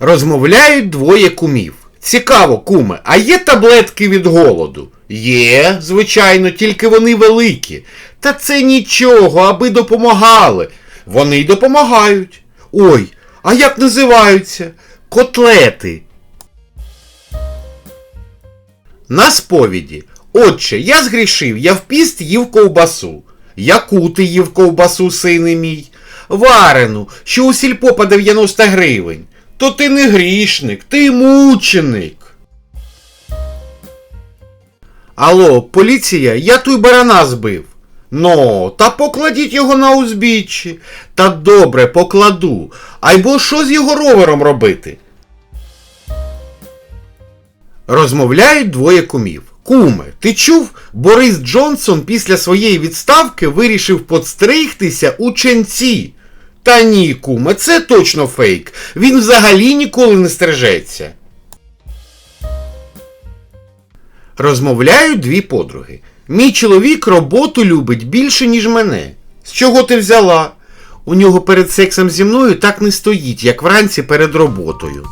Розмовляють двоє кумів. Цікаво, куме, а є таблетки від голоду? Є, звичайно, тільки вони великі. Та це нічого, аби допомагали. Вони й допомагають. Ой, а як називаються? Котлети. На сповіді. Отче, я згрішив, я в піст їв ковбасу. Яку ти їв ковбасу, сине мій? Варену, що у сільпо по 90 гривень. То ти не грішник, ти мученик. Алло, поліція, я той барана збив. Ну, та покладіть його на узбіччі. Та добре, покладу. Айбо що з його ровером робити? Розмовляють двоє кумів. Куме, ти чув, Борис Джонсон після своєї відставки вирішив подстригтися у ченці. Та ні, куме, це точно фейк. Він взагалі ніколи не стрижеться. Розмовляють дві подруги. Мій чоловік роботу любить більше, ніж мене. З чого ти взяла? У нього перед сексом зі мною так не стоїть, як вранці перед роботою.